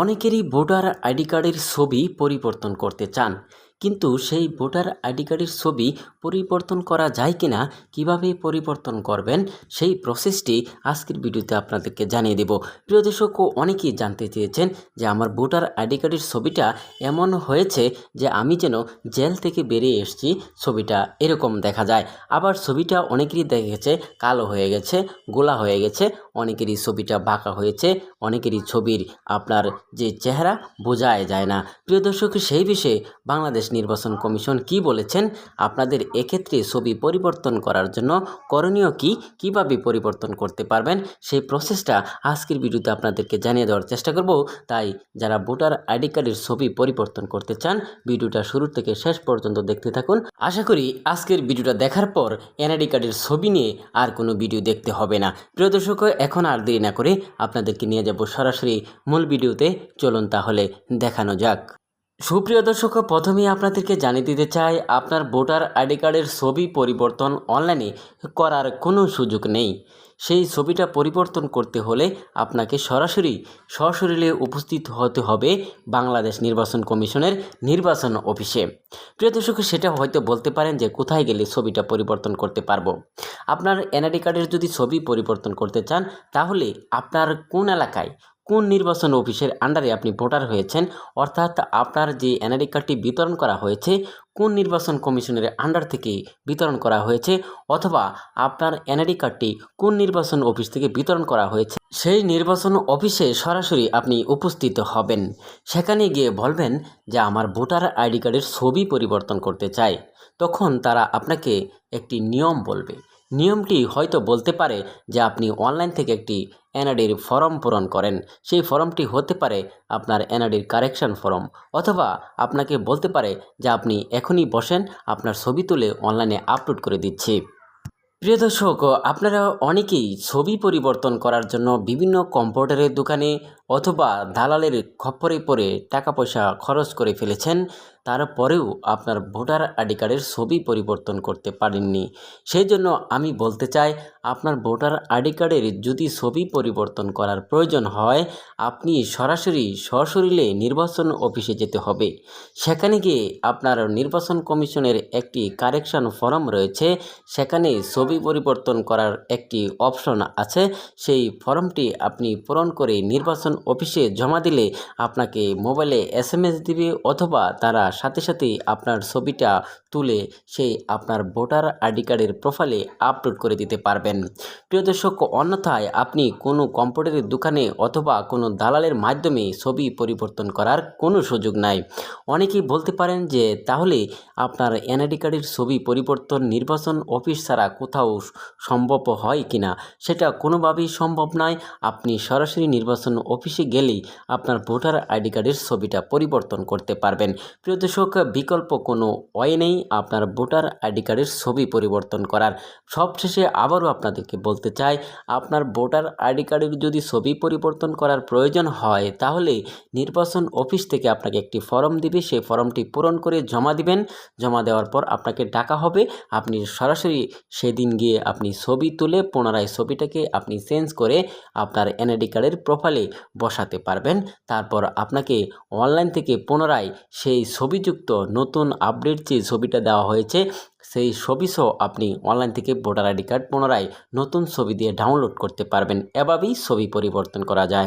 অনেকেরই voter ID কার্ডের ছবি পরিবর্তন করতে চান, কিন্তু সেই ভোটার আইডি কার্ডের ছবি পরিবর্তন করা যায় কিনা, কীভাবে পরিবর্তন করবেন, সেই প্রসেসটি আজকের ভিডিওতে আপনাদেরকে জানিয়ে দেব। প্রিয় দর্শক, অনেকেই জানতে চেয়েছেন যে আমার ভোটার আইডি কার্ডের ছবিটা এমন হয়েছে যে আমি যেন জেল থেকে বেরিয়ে এসেছি, ছবিটা এরকম দেখা যায়। আবার ছবিটা অনেকেরই দেখেছে, কালো হয়ে গেছে, গোলা হয়ে গেছে অনেকেরই ছবিটা বাঁকা হয়েছে, অনেকেরই ছবির আপনার যে চেহারা বোঝাই যায় না। প্রিয় দর্শক, সেই বিষয়ে বাংলাদেশ নির্বাচন কমিশন কি বলেছেন? আপনাদের এক্ষেত্রে ছবি পরিবর্তন করার জন্য করণীয় কি? কীভাবে পরিবর্তন করতে পারবেন? সেই প্রসেসটা আজকের ভিডিওতে আপনাদেরকে জানিয়ে দেওয়ার চেষ্টা করব। তাই যারা ভোটার আইডি কার্ডের ছবি পরিবর্তন করতে চান, ভিডিওটা শুরু থেকে শেষ পর্যন্ত দেখতে থাকুন। আশা করি আজকের ভিডিওটা দেখার পর এনআইডি কার্ডের ছবি নিয়ে আর কোনো ভিডিও দেখতে হবে না। প্রিয় দর্শক এখন আর দেরি না করে আপনাদেরকে নিয়ে যাব সরাসরি মূল ভিডিওতে। চলুন তাহলে দেখানো যাক। সুপ্রিয় দর্শক, প্রথমেই আপনাদেরকে জানিয়ে দিতে চাই, আপনার ভোটার আইডি কার্ডের ছবি পরিবর্তন অনলাইনে করার কোনো সুযোগ নেই। সেই ছবিটা পরিবর্তন করতে হলে আপনাকে সরাসরি সশরীরে উপস্থিত হতে হবে বাংলাদেশ নির্বাচন কমিশনের নির্বাচন অফিসে। প্রিয় দর্শক, সেটা হয়তো বলতে পারেন যে কোথায় গেলে ছবিটা পরিবর্তন করতে পারব। আপনার এনআইডি কার্ডের যদি ছবি পরিবর্তন করতে চান, তাহলে আপনার কোন এলাকায় কোন নির্বাচন অফিসের আন্ডারে আপনি ভোটার হয়েছেন? অর্থাৎ আপনার যে এনআইডি কার্ডটি বিতরণ করা হয়েছে, কোন নির্বাচন কমিশনের আন্ডার থেকে বিতরণ করা হয়েছে? অথবা আপনার এনআইডি কার্ডটি কোন নির্বাচন অফিস থেকে বিতরণ করা হয়েছে? সেই নির্বাচন অফিসে সরাসরি আপনি উপস্থিত হবেন। সেখানে গিয়ে বলবেন যে আমার ভোটার আইডি কার্ডের ছবি পরিবর্তন করতে চাই। তখন তারা আপনাকে একটি নিয়ম বলবে। নিয়মটি হয়তো বলতে পারে যে আপনি অনলাইন থেকে একটি এনআডির ফর্ম পূরণ করেন। সেই ফর্মটি হতে পারে আপনার এনআডির কারেকশন ফর্ম অথবা আপনাকে বলতে পারে যে আপনি এখনই বসেন, আপনার ছবি তুলে অনলাইনে আপলোড করে দিচ্ছি। প্রিয় দর্শক, আপনারা অনেকেই ছবি পরিবর্তন করার জন্য বিভিন্ন কম্পিউটারের দোকানে অথবা দালালের খপ্পরে পড়ে টাকা পয়সা খরচ করে ফেলেছেন। তারপরেও আপনার ভোটার আইডি কার্ডের ছবি পরিবর্তন করতে পারেননি। সেই জন্য আমি বলতে চাই, আপনার ভোটার আইডি কার্ডের যদি ছবি পরিবর্তন করার প্রয়োজন হয়, আপনি সরাসরি সশরীরে নির্বাচন অফিসে যেতে হবে। সেখানে গিয়ে আপনার নির্বাচন কমিশনের একটি কারেকশন ফর্ম রয়েছে। সেখানে ছবি পরিবর্তন করার একটি অপশন আছে। সেই ফর্মটি আপনি পূরণ করে নির্বাচন অফিসে জমা দিলে আপনাকে মোবাইলে এস দিবে অথবা তারা সাথে সাথে আপনার ছবিটা তুলে সেই আপনার ভোটার আইডি কার্ডের প্রোফাইলে আপলোড করে দিতে পারবেন। প্রিয় দর্শক, অন্যথায় আপনি কোনো কম্পিউটারের দোকানে অথবা কোনো দালালের মাধ্যমে ছবি পরিবর্তন করার কোনো সুযোগ নাই। অনেকেই বলতে পারেন যে, তাহলে আপনার এনআইডি কার্ডের ছবি পরিবর্তন নির্বাচন অফিস ছাড়া কোথাও সম্ভব হয় কিনা? সেটা কোনোভাবেই সম্ভব নয়। আপনি সরাসরি নির্বাচন অফিসে গেলেই আপনার ভোটার আইডি কার্ডের ছবিটা পরিবর্তন করতে পারবেন। প্রিয় দর্শক বিকল্প কোনো ওয়ে নেই। আপনার ভোটার আইডি কার্ডের ছবি পরিবর্তন করার। সবশেষে আবারও আপনাদেরকে বলতে চাই, আপনার ভোটার আইডি কার্ডের যদি ছবি পরিবর্তন করার প্রয়োজন হয়, তাহলে নির্বাচন অফিস থেকে আপনাকে একটি ফর্ম দিবে। সেই ফর্মটি পূরণ করে জমা দিবেন। জমা দেওয়ার পর আপনাকে ডাকা হবে। আপনি সরাসরি সেদিন গিয়ে আপনি ছবি তুলে পুনরায় ছবিটাকে আপনি চেঞ্জ করে আপনার এনআইডি কার্ডের প্রোফাইলে বসাতে পারবেন। তারপর আপনাকে অনলাইন থেকে পুনরায় সেই ছবিযুক্ত নতুন আপডেট যে ছবিটা দেওয়া হয়েছে, সেই ছবি সহ আপনি অনলাইন থেকে ভোটার আইডি কার্ড পুনরায় নতুন ছবি দিয়ে ডাউনলোড করতে পারবেন। এভাবেই ছবি পরিবর্তন করা যায়।